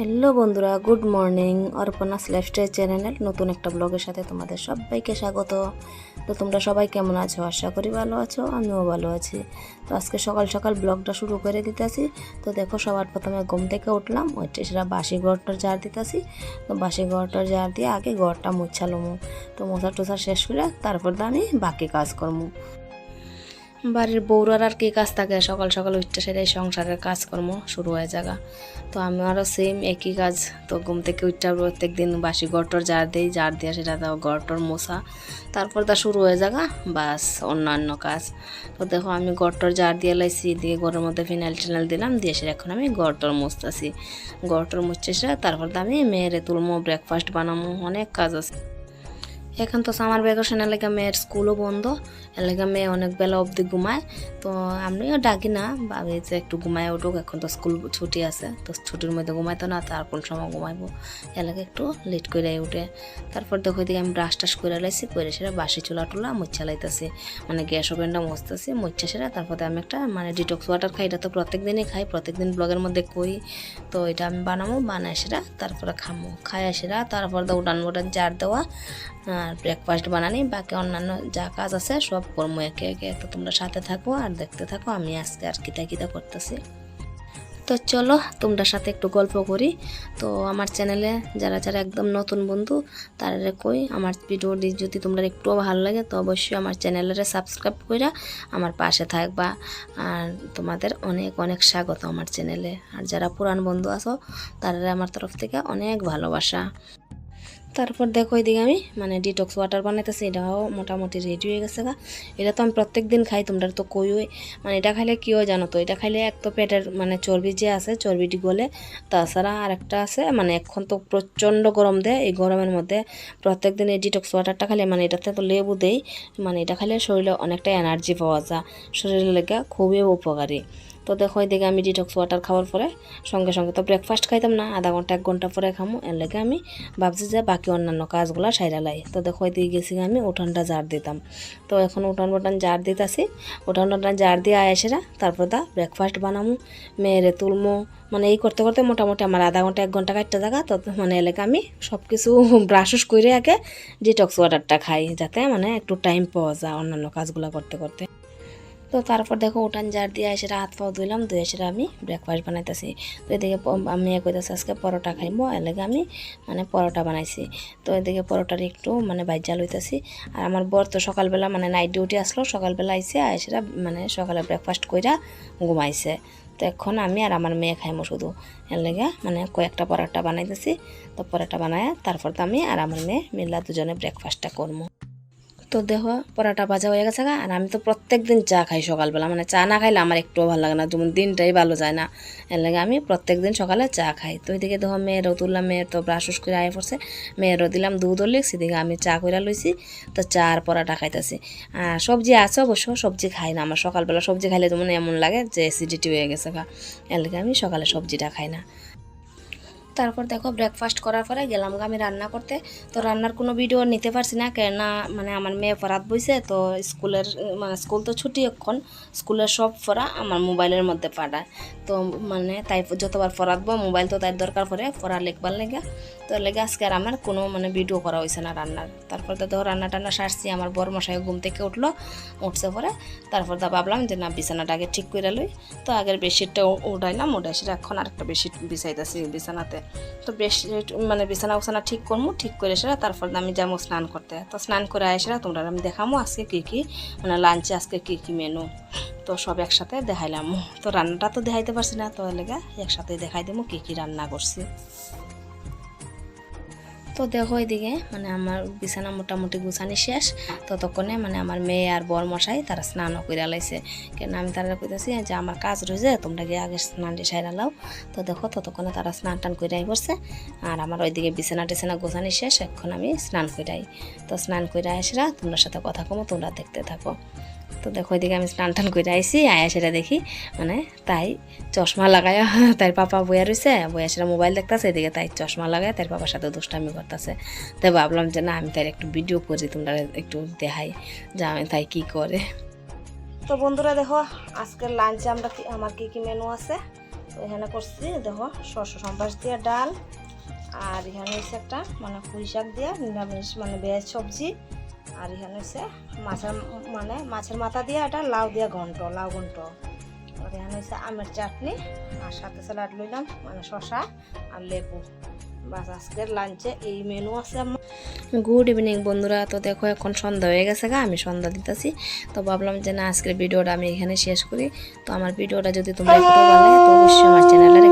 Hello বন্ধুরা, good morning. অর্পণাস lifestyle চ্যানেলের নতুন একটা ব্লগের সাথে তোমাদের সবাইকে স্বাগত। তো তোমরা সবাই কেমন আছো? আশা করি ভালো আছো, আমিও ভালো আছি। তো আজকে সকাল সকাল ব্লগটা শুরু করে দিতেছি। তো দেখো, সবার প্রথমে ঘুম থেকে উঠলাম ওইটা সেটা বাসি ঘরটার জার দিতেছি। তো বাসি ঘরটার জার দিয়ে আগে ঘরটা মুছালুমু। তো মশা টুসা শেষ করে তারপর আমি বাকি কাজ করব বাড়ির বউরার আর কি কাজ থাকে, সকাল সকাল উঠতে সেটাই সংসারের কাজকর্ম শুরু হয়ে যাগা। তো আমি আরও সেম একই কাজ, তো ঘুম থেকে উঠতে প্রত্যেক দিন বাসি গড়টর জার দিই জার দিয়ে সেটা তো গড়টর মশা তারপর তা শুরু হয়ে যাগা, বাস অন্যান্য কাজ। তো দেখো আমি গড়টর জার দিয়ে লাইছি, দিয়ে ঘরের মধ্যে ফিনাইল টিনাইল দিলাম, দিয়ে সেটা এখন আমি গড়টর মুছতেছি। গড়টর মুছছে সেটা, তারপর তো আমি মেয়েরে তুলমো ব্রেকফাস্ট বানামো, অনেক কাজ আছে। এখন তো সামার ভ্যাকেশন এলাকা মেয়ের স্কুলও বন্ধ এলাকা মেয়ে অনেক বেলা অবধি ঘুমায়। তো আমিও ডাকি না, ভাবি যে একটু ঘুমায় উঠুক, এখন তো স্কুল ছুটি আছে, তো ছুটির মধ্যে ঘুমাইতো না তার কোন সময় ঘুমাইবো? এলাকা একটু লেট করে উঠে। তারপর দেখো দিকে আমি ব্রাশ টাশ করে লাইছি করে সেটা বাসি চুলা টুলা মুচ্ছা লাইতেছি। মানে গ্যাস ওভেনটা মজতেছি মুচ্ছা সেটা তারপরে আমি একটা মানে ডিটক্স ওয়াটার খাই, এটা তো প্রত্যেক দিনই খাই প্রত্যেক দিন ব্লগের মধ্যে কই। তো এটা আমি বানাবো বানাই সেটা তারপরে খামো। খাই সেটা তারপর তো উঠান উঠান জার দেওয়া আর ব্রেকফাস্ট বানানি, বাকি অন্যান্য যা কাজ আছে সব কর্ম একে একে। তো তোমরা সাথে থাকো আর দেখতে থাকো, আমি আজকে আর কিতা কিতা করতেছি। তো চলো, তোমরা সাথে একটু গল্প করি। তো আমার চ্যানেলে যারা যারা একদম নতুন বন্ধু তারা কই, আমার ভিডিওটি যদি তোমরা একটুও ভালো লাগে, তো অবশ্যই আমার চ্যানেলের সাবস্ক্রাইব করে আমার পাশে থাকবা। আর তোমাদের অনেক অনেক স্বাগত আমার চ্যানেলে আর যারা পুরান বন্ধু আছো তারা আমার তরফ থেকে অনেক ভালোবাসা। তারপর দেখো এদিকে আমি মানে ডিটক্স ওয়াটার বানাইতেছি, এটাও মোটামুটি রেডি হয়ে গেছে গা। এটা তো আমি প্রত্যেক দিন খাই, তোমরা তো কইই মানে এটা খাইলে কী হয় জানো তো, এটা খাইলে এক তো পেটের মানে চর্বি যে আছে, চর্বিটি গলে। তাছাড়া আর একটা আছে মানে এখন তো প্রচণ্ড গরম দেয় এই গরমের মধ্যে প্রত্যেক দিন এই ডিটক্স ওয়াটারটা খাইলে মানে এটাতে তো লেবু দেই। মানে এটা খাইলে শরীরে অনেকটা এনার্জি পাওয়া যায়, শরীরের লেগে খুবই উপকারী। তো দেখো, এদিকে আমি ডিটক্স ওয়াটার খাওয়ার পরে সঙ্গে সঙ্গে তো ব্রেকফাস্ট খাইতাম না, আধা ঘণ্টা, এক ঘণ্টা পরে খামো। এর লেগে আমি ভাবছি যে বাকি অন্যান্য কাজগুলো সাইরা লাই। তো দেখো, এদিকে গেছি আমি উঠানটা জার দিতাম। তো এখন উঠান উঠান জার দিতাছি। উঠান উঠান জার দিয়ে আয়েসেরা তারপর দা ব্রেকফাস্ট বানামো, মেয়েরে তুলমো। মানে এই করতে করতে মোটামুটি আমার আধা ঘণ্টা, এক ঘণ্টা কাটতে জায়গা তো মানে এলাকা আমি সব কিছু ব্রাশস করে আগে ডিটক্স ওয়াটারটা খাই, যাতে মানে একটু টাইম পাওয়া যায় অন্যান্য কাজগুলো করতে করতে। তো তারপর দেখো উঠান জার দিয়ে এসে হাত পাও ধুইলাম, ধুয়ে এসে আমি ব্রেকফাস্ট বানাইতেছি। তো এদিকে আমি এ কইতেছি, আজকে পরোটা খাইবো এর লেগে আমি মানে পরোটা বানাইছি। তো এদিকে পরোটার একটু মানে বাইজা লইতেছি। আর আমার বর তো সকালবেলা মানে নাইট ডিউটি আসলো, সকালবেলা আইসে এসে মানে সকালে ব্রেকফাস্ট কইরা ঘুমাইছে। তো এখন আমি আর আমার মেয়ে খাইমো শুধু। এর লেগে মানে কয়েকটা পরোটা বানাইতেছি। তো পরোটা বানায় তারপর তো আমি আর আমার মেয়ে মিল্লা দুজনে ব্রেকফাস্টটা করব তো দেখো পরাটা ভাজা হয়ে গেছে গা, আর আমি তো প্রত্যেক দিন চা খাই সকালবেলা। মানে চা না খাইলে আমার একটুও ভালো লাগে না, যেমন দিনটাই ভালো যায় না। এর লাগে আমি প্রত্যেক দিন সকালে চা খাই। তো ওইদিকে দেখো মেয়েরও তুললাম মেয়ের তো ব্রাশ করে আয় পড়ছে। মেয়েরও দিলাম দুধও লিখ সেদিকে আমি চা করে লইছি, তো চা আর পরাটা খাইতেছি। আর সবজি আছে অবশ্য, সবজি খাই না, আমার সকালবেলা সবজি খাইলে যেমন এমন লাগে যে অ্যাসিডিটি হয়ে গেছে গা। এর লাগে আমি সকালে সবজিটা খাই না। তারপর দেখো ব্রেকফাস্ট করার পরে গেলাম আমি রান্না করতে। তো রান্নার কোনো ভিডিও নিতে পারছি না, কেননা মানে আমার মেয়ে ফরাত বইছে, তো স্কুলের মানে স্কুল তো ছুটি এখন, স্কুলের সব ফরা আমার মোবাইলের মধ্যে পাঠায়। তো মানে তাই যতবার ফরাত পড়াতবো মোবাইল তো তাই দরকার পড়ে, ফরা লিখবার লেগে। তো লেগে আজকে আর আমার কোনো মানে ভিডিও করা হয়েছে না রান্নার। তারপর তো দেখো রান্না টান্না সারছি, আমার বড় মশাই ঘুম থেকে উঠল, উঠছে পরে তারপর তো ভাবলাম যে না, বিছানাটা আগে ঠিক করে লই। তো আগের বেডশিটটা উ- উঠাইলাম উঠাই সেটা এখন আরেকটা বেডশিট বিছাইতেছি বিছানাতে। তো বেশ মানে বিছানা উছানা ঠিক করব ঠিক করে এসে তারপর আমি যাব স্নান করতে। তো স্নান করে আসে তোমরা আমি দেখামো আজকে কী কী মানে লাঞ্চে আজকে কী কী মেনু তো সব একসাথে দেখাইলাম। তো রান্নাটা তো দেখাইতে পারছি না, তো লেগে একসাথে দেখাই দেবো কী কী রান্না করছি। তো দেখো এদিকে মানে আমার বিছানা মোটামুটি গুছানি শেষ। ততক্ষণে মানে আমার মেয়ে আর বর মশাই তারা স্নানও করে লাইছে। কেন আমি তারা কইতেছি যে আমার কাজ রয়েছে তোমরা গিয়ে আগে স্নানটি সাইরা লাও। তো দেখো ততক্ষণে তারা স্নান টান করে আই পড়ছে আর আমার ওইদিকে বিছানা টিছানা গোছানি শেষ, এখন আমি স্নান করে আই তো স্নান করে আসরা তোমরা সাথে কথা কমো, তোমরা দেখতে থাকো। তো দেখো ওইদিকে আমি স্নান টান করে আইসি আয়া সেটা দেখি। মানে তাই চশমা লাগায়, তার পাপা বইয়া রয়েছে বইয়া সেটা মোবাইল দেখতেছে, এদিকে তাই চশমা লাগায়, তার পাপার সাথে দুষ্টামি করতেছে। তাই ভাবলাম যে না, আমি তার একটু ভিডিও করি, তোমরা একটু দেখাই যে আমি তাই কি করে। তো বন্ধুরা দেখো, আজকের লাঞ্চে আমরা কি আমার কি কি মেনু আছে? তো এখানে করছি, দেখো, শস্য সম্বাস দিয়ে ডাল, আর এখানে হচ্ছে একটা মানে পুঁই শাক দিয়ে, নিরামিষ মানে ভেজ সবজি। আর এখানে হচ্ছে মাছের মানে মাছের মাথা দিয়ে এটা লাউ দিয়ে ঘন্ট, লাউ ঘন্ট। আর এখানে হচ্ছে আমের চাটনি আর সাথে স্যালাড লইলাম মানে শশা আর লেবু। বাস আজকের লাঞ্চে এই মেনু আছে গুড ইভিনিং বন্ধুরা, তো দেখো এখন সন্ধ্যা হয়ে গেছে গা, আমি সন্ধ্যা দিতেছি। তো ভাবলাম যে না, আজকের ভিডিওটা আমি এখানে শেষ করি। তো আমার ভিডিওটা যদি তোমরা একটু ভালো তো অবশ্যই আমার চ্যানেলের